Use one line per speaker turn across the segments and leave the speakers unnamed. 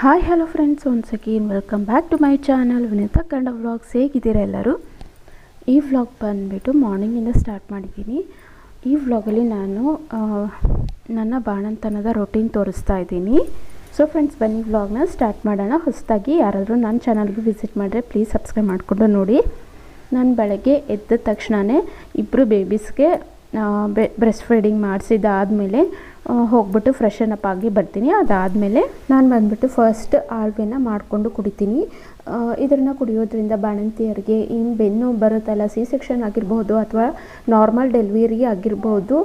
Hi hello friends once again welcome back to my channel Vineeta ಕಂಡ vlogs ಹೇಗಿದ್ದೀರಾ ಎಲ್ಲರೂ? ಈ ವ್ಲಾಗ್ ಬಂದುಬಿಟ್ಟು ಮಾರ್ನಿಂಗಿಂದ ಸ್ಟಾರ್ಟ್ ಮಾಡಿದ್ದೀನಿ. ಈ ವ್ಲಾಗಲ್ಲಿ ನಾನು ನನ್ನ ಬಾಣಂತನದ ರೊಟೀನ್ ತೋರಿಸ್ತಾ ಇದ್ದೀನಿ. ಸೊ ಫ್ರೆಂಡ್ಸ್ ಬನ್ನಿ ವ್ಲಾಗ್ನ ಸ್ಟಾರ್ಟ್ ಮಾಡೋಣ. ಹೊಸದಾಗಿ ಯಾರಾದರೂ ನನ್ನ ಚಾನಲ್ಗೆ ವಿಸಿಟ್ ಮಾಡಿದ್ರೆ ಪ್ಲೀಸ್ ಸಬ್ಸ್ಕ್ರೈಬ್ ಮಾಡಿಕೊಂಡು ನೋಡಿ. ನಾನು ಬೆಳಗ್ಗೆ ಎದ್ದ ತಕ್ಷಣವೇ ಇಬ್ಬರು ಬೇಬೀಸ್ಗೆ ಬ್ರೆಸ್ಟ್ ಫೀಡಿಂಗ್ ಮಾಡಿಸಿದಾದಮೇಲೆ ಹೋಗ್ಬಿಟ್ಟು ಫ್ರೆಶನ್ ಅಪ್ ಆಗಿ ಬರ್ತೀನಿ. ಅದಾದಮೇಲೆ ನಾನು ಬಂದುಬಿಟ್ಟು ಫಸ್ಟ್ ಆಳ್ವೆನ ಮಾಡಿಕೊಂಡು ಕುಡಿತೀನಿ. ಇದನ್ನು ಕುಡಿಯೋದ್ರಿಂದ ಬಾಣಂತಿಯರಿಗೆ ಏನು ಬೆನ್ನು ಬರುತ್ತಲ್ಲ ಸಿ ಸೆಕ್ಷನ್ ಆಗಿರ್ಬೋದು ಅಥವಾ ನಾರ್ಮಲ್ ಡೆಲಿವರಿ ಆಗಿರ್ಬೋದು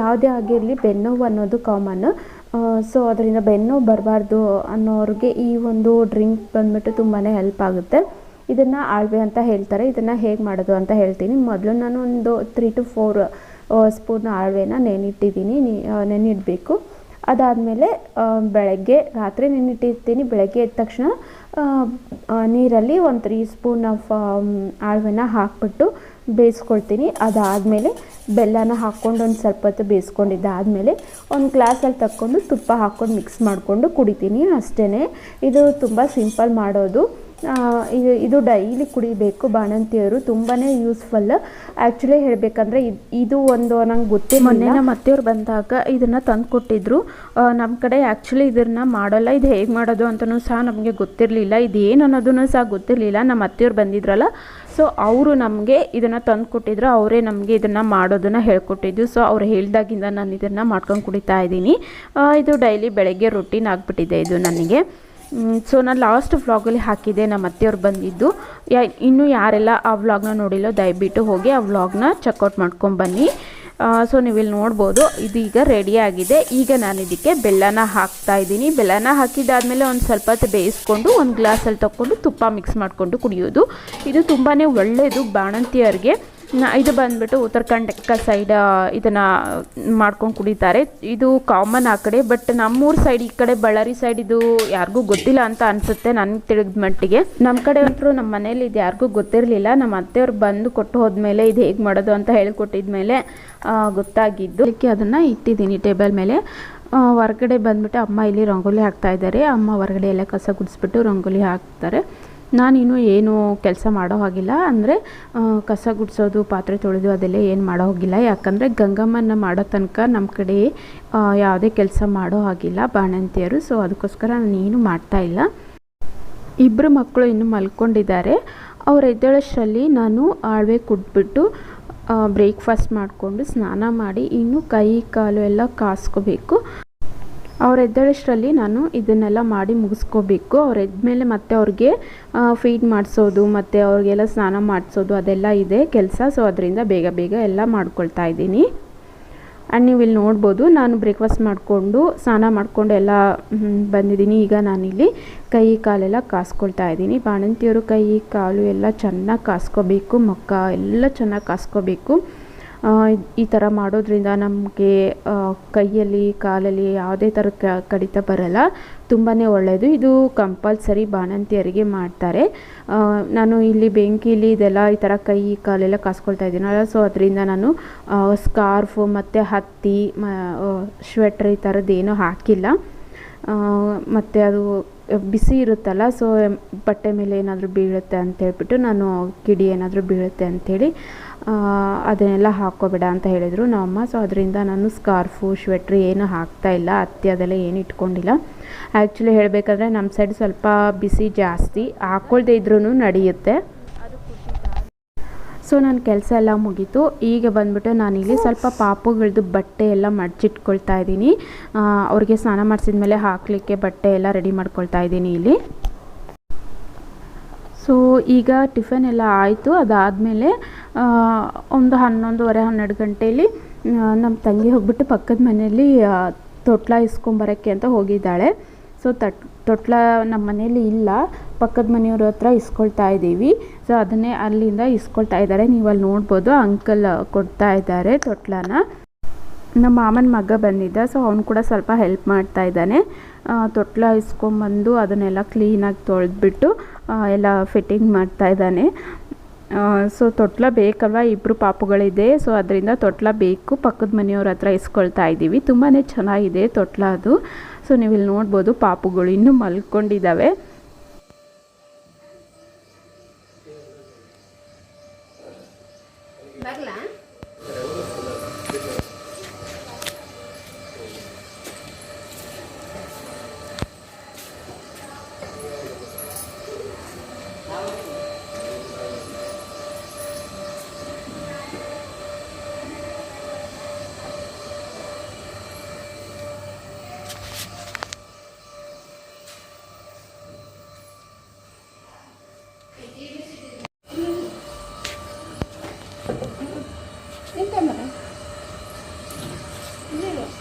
ಯಾವುದೇ ಆಗಿರಲಿ ಬೆನ್ನೋವು ಅನ್ನೋದು ಕಾಮನ್ ಸೊ ಅದರಿಂದ ಬೆನ್ನೋವು ಬರಬಾರ್ದು ಅನ್ನೋರಿಗೆ ಈ ಒಂದು ಡ್ರಿಂಕ್ ಬಂದುಬಿಟ್ಟು ತುಂಬಾ ಹೆಲ್ಪ್ ಆಗುತ್ತೆ. ಇದನ್ನು ಆಳ್ವೆ ಅಂತ ಹೇಳ್ತಾರೆ. ಇದನ್ನು ಹೇಗೆ ಮಾಡೋದು ಅಂತ ಹೇಳ್ತೀನಿ. ಮೊದಲು ನಾನು ಒಂದು ತ್ರೀ ಟು ಫೋರ್ ಸ್ಪೂನ್ ಆಳ್ವೆನ ನೆನಿಟ್ಟಿದ್ದೀನಿ ನೆನಿಡಬೇಕು ಅದಾದಮೇಲೆ ಬೆಳಗ್ಗೆ, ರಾತ್ರಿ ನೆನಿಟ್ಟಿರ್ತೀನಿ ಬೆಳಗ್ಗೆ ಎದ್ದ ತಕ್ಷಣ ನೀರಲ್ಲಿ ಒಂದು ತ್ರೀ ಸ್ಪೂನ್ ಆಫ್ ಆಳ್ವೆನ ಹಾಕ್ಬಿಟ್ಟು ಬೇಯಿಸ್ಕೊಳ್ತೀನಿ. ಅದಾದಮೇಲೆ ಬೆಲ್ಲನ ಹಾಕ್ಕೊಂಡು ಒಂದು ಸ್ವಲ್ಪ ಹೊತ್ತು ಬೇಯಿಸ್ಕೊಂಡಿದ್ದಾದಮೇಲೆ ಒಂದು ಗ್ಲಾಸಲ್ಲಿ ತಕ್ಕೊಂಡು ತುಪ್ಪ ಹಾಕ್ಕೊಂಡು ಮಿಕ್ಸ್ ಮಾಡಿಕೊಂಡು ಕುಡಿತೀನಿ ಅಷ್ಟೇ ಇದು ತುಂಬ ಸಿಂಪಲ್ ಮಾಡೋದು. ಇದು ಇದು ಡೈಲಿ ಕುಡಿಬೇಕು ಬಾಣಂತಿಯವರು ತುಂಬಾ ಯೂಸ್ಫುಲ್ ಆ್ಯಕ್ಚುಲಿ ಹೇಳಬೇಕಂದ್ರೆ ಇದು ಒಂದು ನಂಗೆ ಗೊತ್ತೇ ಮೊನ್ನೆ ನಮ್ಮ ಅತ್ತೆಯವ್ರು ಬಂದಾಗ ಇದನ್ನು ತಂದು ಕೊಟ್ಟಿದ್ರು. ನಮ್ಮ ಕಡೆ ಆ್ಯಕ್ಚುಲಿ ಇದನ್ನು ಮಾಡೋಲ್ಲ. ಇದು ಹೇಗೆ ಮಾಡೋದು ಅಂತಲೂ ಸಹ ನಮಗೆ ಗೊತ್ತಿರಲಿಲ್ಲ. ಇದೇನು ಅನ್ನೋದನ್ನು ಸಹ ಗೊತ್ತಿರಲಿಲ್ಲ. ನಮ್ಮ ಅತ್ತೆಯವ್ರು ಬಂದಿದ್ರಲ್ಲ. ಸೊ ಅವರು ನಮಗೆ ಇದನ್ನು ತಂದು ಕೊಟ್ಟಿದ್ರು ಅವರೇ ನಮಗೆ ಇದನ್ನು ಮಾಡೋದನ್ನು ಹೇಳ್ಕೊಟ್ಟಿದ್ದು ಸೊ ಅವ್ರು ಹೇಳಿದಾಗಿಂದ ನಾನು ಇದನ್ನು ಮಾಡ್ಕೊಂಡು ಕುಡಿತಾ ಇದ್ದೀನಿ. ಇದು ಡೈಲಿ ಬೆಳಗ್ಗೆ ರೊಟೀನ್ ಆಗಿಬಿಟ್ಟಿದೆ ಇದು ನನಗೆ. ಸೊ ನಾನು ಲಾಸ್ಟ್ ವ್ಲಾಗಲ್ಲಿ ಹಾಕಿದ್ದೆ, ನಮ್ಮ ಅತ್ತೆಯವ್ರು ಬಂದಿದ್ದು. ಯಾ, ಇನ್ನೂ ಯಾರೆಲ್ಲ ಆ ವ್ಲಾಗ್ನ ನೋಡಿಲ್ಲೋ ದಯವಿಟ್ಟು ಹೋಗಿ ಆ ವ್ಲಾಗ್ನ ಚೆಕ್ಔಟ್ ಮಾಡ್ಕೊಂಬನ್ನಿ ಸೊ ನೀವಿಲ್ಲಿ ನೋಡ್ಬೋದು, ಇದು ಈಗ ಆಗಿದೆ. ಈಗ ನಾನು ಇದಕ್ಕೆ ಬೆಲ್ಲನ ಹಾಕ್ತಾ ಇದ್ದೀನಿ. ಬೆಲ್ಲನ ಹಾಕಿದ್ದಾದಮೇಲೆ ಒಂದು ಸ್ವಲ್ಪ ಹೊತ್ತು ಬೇಯಿಸ್ಕೊಂಡು, ಒಂದು ಗ್ಲಾಸಲ್ಲಿ ತಗೊಂಡು ತುಪ್ಪ ಮಿಕ್ಸ್ ಮಾಡಿಕೊಂಡು ಕುಡಿಯೋದು. ಇದು ತುಂಬಾ ಒಳ್ಳೆಯದು ಬಾಣಂತಿಯರಿಗೆ ಇದು ಬಂದ್ಬಿಟ್ಟು ಉತ್ತರ ಕರ್ನಾಟಕ ಸೈಡ್ ಇದನ್ನು ಮಾಡ್ಕೊಂಡು ಕುಡಿತಾರೆ. ಇದು ಕಾಮನ್ ಆ ಕಡೆ ಬಟ್ ನಮ್ಮೂರ ಸೈಡ್ ಈ ಕಡೆ ಬಳ್ಳಾರಿ ಸೈಡ್ ಇದು ಯಾರಿಗೂ ಗೊತ್ತಿಲ್ಲ ಅಂತ ಅನಿಸುತ್ತೆ ನನಗೆ ತಿಳಿದ ಮಟ್ಟಿಗೆ. ನಮ್ಮ ಕಡೆ ಅಂತರೂ ನಮ್ಮ ಮನೇಲಿ ಇದು ಯಾರಿಗೂ ಗೊತ್ತಿರಲಿಲ್ಲ. ನಮ್ಮ ಅತ್ತೆಯವ್ರು ಬಂದು ಕೊಟ್ಟು ಹೋದ್ಮೇಲೆ ಇದು ಹೇಗೆ ಮಾಡೋದು ಅಂತ ಹೇಳಿಕೊಟ್ಟಿದ್ಮೇಲೆ ಗೊತ್ತಾಗಿದ್ದು. ಅದಕ್ಕೆ ಅದನ್ನು ಇಟ್ಟಿದ್ದೀನಿ ಟೇಬಲ್ ಮೇಲೆ. ಹೊರಗಡೆ ಬಂದ್ಬಿಟ್ಟು ಅಮ್ಮ ಇಲ್ಲಿ ರಂಗೋಲಿ ಹಾಕ್ತಾ ಇದ್ದಾರೆ. ಅಮ್ಮ ಹೊರಗಡೆ ಎಲ್ಲ ಕಸ ಗುಡಿಸ್ಬಿಟ್ಟು ರಂಗೋಲಿ ಹಾಕ್ತಾರೆ. ನಾನಿನ್ನು ಏನು ಕೆಲಸ ಮಾಡೋ ಹಾಗಿಲ್ಲ. ಅಂದರೆ ಕಸ ಗುಡಿಸೋದು, ಪಾತ್ರೆ ತೊಳೆದು ಅದೆಲ್ಲ ಏನು ಮಾಡೋ ಹೋಗಿಲ್ಲ. ಯಾಕಂದರೆ ಗಂಗಮ್ಮನ ಮಾಡೋ ತನಕ ನಮ್ಮ ಕಡೆ ಯಾವುದೇ ಕೆಲಸ ಮಾಡೋ ಹಾಗಿಲ್ಲ ಬಾಣಂತಿಯರು. ಸೊ ಅದಕ್ಕೋಸ್ಕರ ನಾನೇನು ಮಾಡ್ತಾ ಇಲ್ಲ. ಇಬ್ಬರು ಮಕ್ಕಳು ಇನ್ನು ಮಲ್ಕೊಂಡಿದ್ದಾರೆ. ಅವ್ರು ಎದ್ದೇಳಷ್ಟರಲ್ಲಿ ನಾನು ಆಳ್ವೆ ಕುಟ್ಬಿಟ್ಟು ಬ್ರೇಕ್ಫಾಸ್ಟ್ ಮಾಡಿಕೊಂಡು ಸ್ನಾನ ಮಾಡಿ, ಇನ್ನು ಕೈ, ಕಾಲು ಎಲ್ಲ ಕಾಸ್ಕೋಬೇಕು. ಅವ್ರು ಎದ್ದೇಳಷ್ಟರಲ್ಲಿ ನಾನು ಇದನ್ನೆಲ್ಲ ಮಾಡಿ ಮುಗಿಸ್ಕೋಬೇಕು. ಅವ್ರು ಎದ್ಮೇಲೆ ಮತ್ತೆ ಅವ್ರಿಗೆ ಫೀಡ್ ಮಾಡಿಸೋದು, ಮತ್ತು ಅವ್ರಿಗೆಲ್ಲ ಸ್ನಾನ ಮಾಡಿಸೋದು ಅದೆಲ್ಲ ಇದೆ ಕೆಲಸ. ಸೊ ಅದರಿಂದ ಬೇಗ ಬೇಗ ಎಲ್ಲ ಮಾಡ್ಕೊಳ್ತಾ ಇದ್ದೀನಿ. ಆ್ಯಂಡ್ ನೀವು ಇಲ್ಲಿ ನೋಡ್ಬೋದು, ನಾನು ಬ್ರೇಕ್ಫಾಸ್ಟ್ ಮಾಡಿಕೊಂಡು, ಸ್ನಾನ ಮಾಡಿಕೊಂಡು ಎಲ್ಲ ಬಂದಿದ್ದೀನಿ. ಈಗ ನಾನಿಲ್ಲಿ ಕೈ ಕಾಲೆಲ್ಲ ಕಾಸ್ಕೊಳ್ತಾ ಇದ್ದೀನಿ. ಬಾಣಂತಿಯವರು ಕೈ, ಕಾಲು ಎಲ್ಲ ಚೆನ್ನಾಗಿ ಕಾಸ್ಕೋಬೇಕು, ಮಕ್ಕ ಎಲ್ಲ ಚೆನ್ನಾಗಿ ಕಾಸ್ಕೋಬೇಕು. ಈ ಥರ ಮಾಡೋದ್ರಿಂದ ನಮಗೆ ಕೈಯಲ್ಲಿ, ಕಾಲಲ್ಲಿ ಯಾವುದೇ ಥರ ಕಡಿತ ಬರಲ್ಲ. ತುಂಬಾ ಒಳ್ಳೆಯದು ಇದು ಕಂಪಲ್ಸರಿ ಬಾಣಂತಿಯರಿಗೆ ಮಾಡ್ತಾರೆ. ನಾನು ಇಲ್ಲಿ ಬೆಂಕಿಲಿ ಇದೆಲ್ಲ ಈ ಥರ ಕೈ, ಕಾಲೆಲ್ಲ ಕಾಸ್ಕೊಳ್ತಾ ಇದ್ದೀನಲ್ಲ ಸೊ ಅದರಿಂದ ನಾನು ಸ್ಕಾರ್ಫು ಮತ್ತು ಹತ್ತಿ, ಮ ಶ್ವೆಟ್ರ್ ಈ ಥರದ್ದೇನೂ ಹಾಕಿಲ್ಲ. ಮತ್ತು ಅದು ಬಿಸಿ ಇರುತ್ತಲ್ಲ ಸೊ ಬಟ್ಟೆ ಮೇಲೆ ಏನಾದರೂ ಬೀಳುತ್ತೆ ಅಂತ ಹೇಳ್ಬಿಟ್ಟು ನಾನು ಕಿಡಿ ಏನಾದರೂ ಬೀಳುತ್ತೆ ಅಂಥೇಳಿ ಅದನ್ನೆಲ್ಲ ಹಾಕ್ಕೋಬೇಡ ಅಂತ ಹೇಳಿದರು ನಮ್ಮಮ್ಮ. ಸೊ ಅದರಿಂದ ನಾನು ಸ್ಕಾರ್ಫು ಶ್ವೆಟ್ರ್ ಏನು ಹಾಕ್ತಾ ಇಲ್ಲ. ಅತ್ತೆ ಅದೆಲ್ಲ ಏನು ಇಟ್ಕೊಂಡಿಲ್ಲ. ಆ್ಯಕ್ಚುಲಿ ಹೇಳಬೇಕಂದ್ರೆ ನಮ್ಮ ಸೈಡ್ ಸ್ವಲ್ಪ ಬಿಸಿ ಜಾಸ್ತಿ. ಹಾಕ್ಕೊಳ್ದೇ ಇದ್ರೂ ನಡೆಯುತ್ತೆ. ಸೊ ನನ್ನ ಕೆಲಸ ಎಲ್ಲ ಮುಗೀತು. ಈಗ ಬಂದ್ಬಿಟ್ಟು ನಾನಿಲ್ಲಿ ಸ್ವಲ್ಪ ಪಾಪುಗಳದ್ದು ಬಟ್ಟೆ ಎಲ್ಲ ಮಡಚಿಟ್ಕೊಳ್ತಾ ಇದ್ದೀನಿ. ಅವ್ರಿಗೆ ಸ್ನಾನ ಮಾಡಿಸಿದ್ಮೇಲೆ ಹಾಕಲಿಕ್ಕೆ ಬಟ್ಟೆ ಎಲ್ಲ ರೆಡಿ ಮಾಡ್ಕೊಳ್ತಾ ಇದ್ದೀನಿ ಇಲ್ಲಿ. ಸೊ ಈಗ ಟಿಫನ್ ಎಲ್ಲ ಆಯಿತು. ಅದಾದಮೇಲೆ ಒಂದು ಹನ್ನೊಂದುವರೆ, ಹನ್ನೆರಡು ಗಂಟೆಯಲ್ಲಿ ನಮ್ಮ ತಂಗಿ ಹೋಗ್ಬಿಟ್ಟು ಪಕ್ಕದ ಮನೆಯಲ್ಲಿ ತೊಟ್ಲ ಇಸ್ಕೊಂಬರೋಕ್ಕೆ ಅಂತ ಹೋಗಿದ್ದಾಳೆ. ಸೊ ತಟ್, ತೊಟ್ಲ ನಮ್ಮ ಮನೇಲಿ ಇಲ್ಲ. ಪಕ್ಕದ ಮನೆಯವ್ರ ಹತ್ರ ಇಸ್ಕೊಳ್ತಾ ಇದ್ದೀವಿ. ಸೊ ಅದನ್ನೇ ಅಲ್ಲಿಂದ ಇಸ್ಕೊಳ್ತಾ ಇದ್ದಾರೆ. ನೀವು ಅಲ್ಲಿ ನೋಡ್ಬೋದು. ಅಂಕಲ್ ಕೊಡ್ತಾ ಇದ್ದಾರೆ ತೊಟ್ಲನ. ನಮ್ಮ ಮಾಮನ ಮಗ ಬಂದಿದ್ದ ಸೊ ಅವನು ಕೂಡ ಸ್ವಲ್ಪ ಹೆಲ್ಪ್ ಮಾಡ್ತಾ ಇದ್ದಾನೆ. ತೊಟ್ಲ ಇಸ್ಕೊಂಬಂದು ಅದನ್ನೆಲ್ಲ ಕ್ಲೀನಾಗಿ ತೊಳೆದ್ಬಿಟ್ಟು ಎಲ್ಲ ಫಿಟ್ಟಿಂಗ್ ಮಾಡ್ತಾ ಇದ್ದಾನೆ. ಸೊ ತೊಟ್ಲ ಬೇಕಲ್ವ? ಇಬ್ಬರು ಪಾಪುಗಳಿದೆ ಸೊ ಅದರಿಂದ ತೊಟ್ಲ ಬೇಕು. ಪಕ್ಕದ ಮನೆಯವ್ರ ಹತ್ರ ಇಸ್ಕೊಳ್ತಾ ಇದ್ದೀವಿ. ತುಂಬಾ ಚೆನ್ನಾಗಿದೆ ತೊಟ್ಲ ಅದು.
ಸೊ ನೀವು ಇಲ್ಲಿ ನೋಡ್ಬೋದು ಪಾಪುಗಳು ಇನ್ನೂ ಮಲ್ಕೊಂಡಿದ್ದಾವೆ.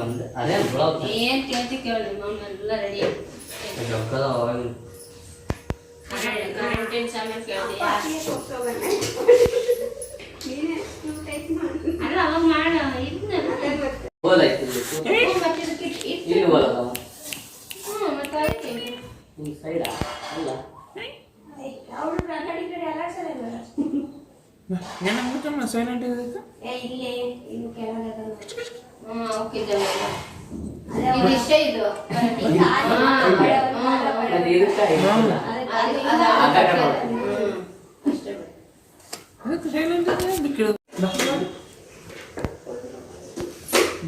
ಒಂದು ಅದೇ ಬ್ಲಾಕ್
ಏನ್ ಕೇಳ್ತಿ ಕೇಳಿ ಮಮ್ಮ ಎಲ್ಲ ರೆಡಿ
ರೊಕ್ಕದ ಅವಾಗ
ಗಂಟಿನ ಸಾಮಾನು ಕೇಳ್ತಿ ಅಲ್ಲ ಅವಾಗ ಮಾಡ ಇದನ್ನ
ಓದಾಯ್ತು
ಮತ್ತೆ ಇದಕ್ಕೆ ಹ್ಞೂ ಮತ್ತೆ
ಈ ಸೈಡ ಅಲ್ಲ
ಸೈಲೆಂಟ್
ಇದು
ಇದಕ್ಕೆ ಇಲ್ಲ. ಕಡೆ
ಸೈಲೆಂಟ್ ಇದೆ
second ತಗೊಳ್ಳಿ.
ಬಾ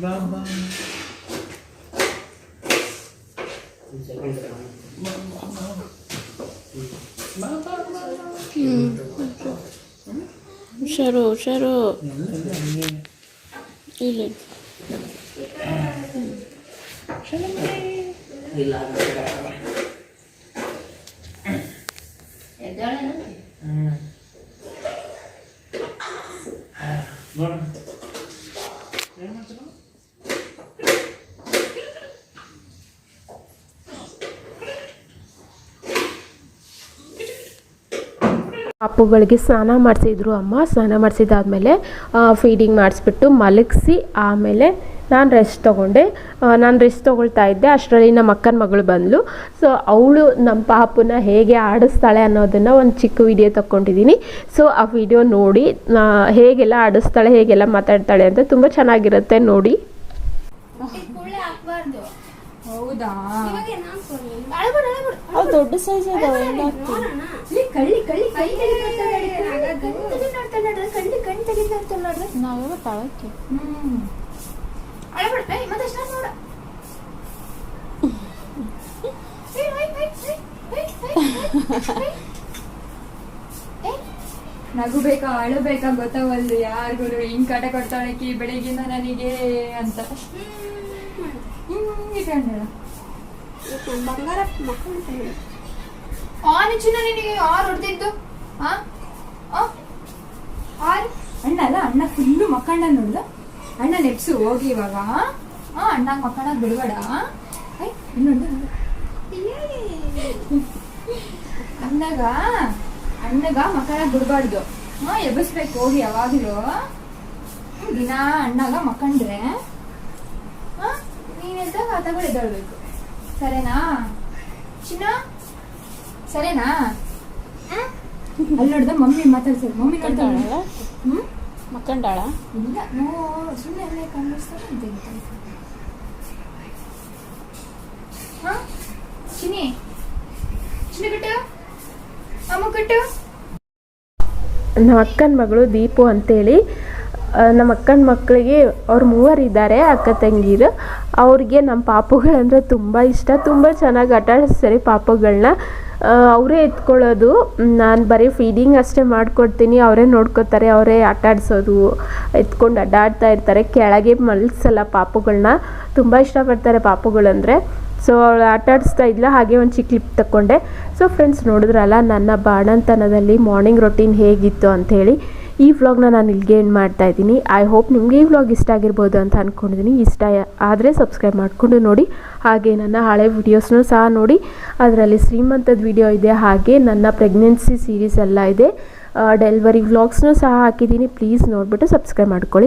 ಬಾ ಬಾ
ಹುಷಾರು ಹುಷಾರು
ಎಲ್ಲ ಇಲ್ಲ ಹಂಗೆ
ಇಲ್ಲಿ
ಇಲ್ಲ
ಅಪ್ಪುಗಳಿಗೆ ಸ್ನಾನ ಮಾಡಿಸಿದ್ರು ಅಮ್ಮ. ಸ್ನಾನ ಮಾಡಿಸಿದಾದ್ಮೇಲೆ ಫೀಡಿಂಗ್ ಮಾಡಿಸ್ಬಿಟ್ಟು ಮಲಗಿಸಿ ಆಮೇಲೆ ನಾನು ರೆಸ್ಟ್ ತೊಗೊಂಡೆ. ನಾನು ರೆಸ್ಟ್ ತೊಗೊಳ್ತಾ ಇದ್ದೆ. ಅಷ್ಟರಲ್ಲಿ ನಮ್ಮ ಅಕ್ಕನ ಮಗಳು ಬಂದಳು ಸೊ ಅವಳು ನಮ್ಮ ಪಾಪನ ಹೇಗೆ ಆಡಿಸ್ತಾಳೆ ಅನ್ನೋದನ್ನು ಒಂದು ಚಿಕ್ಕ ವಿಡಿಯೋ ತಗೊಂಡಿದ್ದೀನಿ ಸೊ ಆ ವಿಡಿಯೋ ನೋಡಿ ಹೇಗೆಲ್ಲ ಆಡಿಸ್ತಾಳೆ ಹೇಗೆಲ್ಲ ಮಾತಾಡ್ತಾಳೆ ಅಂತ ತುಂಬ ಚೆನ್ನಾಗಿರುತ್ತೆ ನೋಡಿ.
ಹೌದಾ?
ದೊಡ್ಡ ಸೈಜ್
ಕಳ್ಳಿ ಕಳ್ಳಿ ಕೈ ಕಳ್ಳಿ ಕಣ್ ತೆಗಿತಾಳೆ
ನಾವೆಲ್ಲ ತಳಕ್ಕೆ
ಹ್ಮ್ ಬೇಕಾ ಅಳಬೇಕಾ ಗೊತ್ತಾವಲ್ದು. ಯಾರಿಗೂ ಹಿಂಗ್ ಕಾಟ ಕೊಡ್ತಾಳಕಿ ಬೆಳಿಗ್ಗಿಂದ ನನಗೆ ಅಂತ. ನಿನಗೆ ಆರು ಹೊಡೆದಿದ್ದು? ಆರು ಅಣ್ಣ ಅಲ್ಲ ಅಣ್ಣ ಫುಲ್ಲು ಮಕ್ಕಂಡ ನೋಡ್ದ? ಅಣ್ಣ ನೆಪ್ಸು ಹೋಗಿ ಇವಾಗ. ಆ? ಅಣ್ಣ ಮಕ್ಕಳ ಬಿಡಬೇಡ. ನೋಡು. ಅಣ್ಣಗ ಅಣ್ಣಗ ಮಕ್ಕಳ ಬಿಡಬಾರ್ದು. ಹಾ ಎಬ್ಬಿಸ್ಬೇಕು ಹೋಗಿ ಯಾವಾಗಲೂ. ದಿನ ಅಣ್ಣಗ ಮಕ್ಕಂಡ್ರೆ ಹಾ ನೀನ್ ಎದ್ದಾಗ ಆತಗಳು ಎದ್ದೇಳ್ಬೇಕು ಸರೇನಾ? ಚಿನ್ನ? ಸರೇನಾ? ಅಲ್ಲಿ ನೋಡ್ದ ಮಮ್ಮಿ ಮಾತಾಡ್ತಾರೆ ಮಮ್ಮಿ ನೋಡ್ತಾಳೆ. ಹ್ಮ್?
ಮಕ್ಕಂಡಾಳ?
ಇಲ್ಲ ನೋ ಸುಮ್ಮನೆ ಅಲ್ಲೇ ಕಾಣಿಸ್ತಾರೆ ಅಂತ ಹೇಳ್ತಾರೆ. ಹಾ? ಚಿನಿ ಚಿನಿ ಕಟ್ಟು ಅಮ್ಮ ಕಟ್ಟು
ನಮ್ಮ ಅಕ್ಕನ ಮಗಳು ದೀಪು ಅಂತೇಳಿ. ನಮ್ಮ ಅಕ್ಕನ ಮಕ್ಕಳಿಗೆ ಅವ್ರು ಮೂವರಿದ್ದಾರೆ ಅಕ್ಕ ತಂಗೀರು. ಅವ್ರಿಗೆ ನಮ್ಮ ಪಾಪುಗಳಂದ್ರೆ ತುಂಬ ಇಷ್ಟ. ತುಂಬ ಚೆನ್ನಾಗಿ ಆಟ ಆಡಿಸ್ತಾರೆ ಪಾಪುಗಳನ್ನ. ಅವರೇ ಎತ್ಕೊಳ್ಳೋದು. ನಾನು ಬರೀ ಫೀಡಿಂಗ್ ಅಷ್ಟೇ ಮಾಡಿಕೊಡ್ತೀನಿ. ಅವರೇ ನೋಡ್ಕೋತಾರೆ, ಅವರೇ ಆಟ ಆಡಿಸೋದು, ಎತ್ಕೊಂಡು ಅಡ್ಡಾಡ್ತಾ ಇರ್ತಾರೆ. ಕೆಳಗೆ ಮಲಗಿಸಲ್ಲ ಪಾಪುಗಳನ್ನ ತುಂಬ ಇಷ್ಟಪಡ್ತಾರೆ ಪಾಪುಗಳಂದರೆ. ಸೊ ಅವಳು ಆಟ ಆಡಿಸ್ತಾ ಇದ್ಲ, ಹಾಗೆ ಒಂದು ಚಿಕ್ಕ ಕ್ಲಿಪ್ ತಗೊಂಡೆ ಸೊ ಫ್ರೆಂಡ್ಸ್ ನೋಡಿದ್ರಲ್ಲ, ನನ್ನ ಬಾಣಂತನದಲ್ಲಿ ಮಾರ್ನಿಂಗ್ ರೊಟೀನ್ ಹೇಗಿತ್ತು ಅಂಥೇಳಿ ಈ ವ್ಲಾಗ್ನ ನಾನು ಇಲ್ಲಿಗೆ ಏನು ಮಾಡ್ತಾ ಇದ್ದೀನಿ. ಐ ಹೋಪ್ ನಿಮಗೆ ಈ ವ್ಲಾಗ್ ಇಷ್ಟ ಆಗಿರ್ಬೋದು ಅಂತ ಅಂದ್ಕೊಂಡಿದ್ದೀನಿ ಇಷ್ಟ ಆದರೆ ಸಬ್ಸ್ಕ್ರೈಬ್ ಮಾಡಿಕೊಂಡು ನೋಡಿ. ಹಾಗೆ ನನ್ನ ಹಳೆ ವಿಡಿಯೋಸ್ನೂ ಸಹ ನೋಡಿ. ಅದರಲ್ಲಿ ಶ್ರೀಮಂತದ ವಿಡಿಯೋ ಇದೆ, ಹಾಗೆ ನನ್ನ ಪ್ರೆಗ್ನೆನ್ಸಿ ಸೀರೀಸ್ ಎಲ್ಲ ಇದೆ. ಡೆಲಿವರಿ ವ್ಲಾಗ್ಸ್ನು ಸಹ ಹಾಕಿದ್ದೀನಿ. ಪ್ಲೀಸ್ ನೋಡಿಬಿಟ್ಟು ಸಬ್ಸ್ಕ್ರೈಬ್ ಮಾಡ್ಕೊಳ್ಳಿ.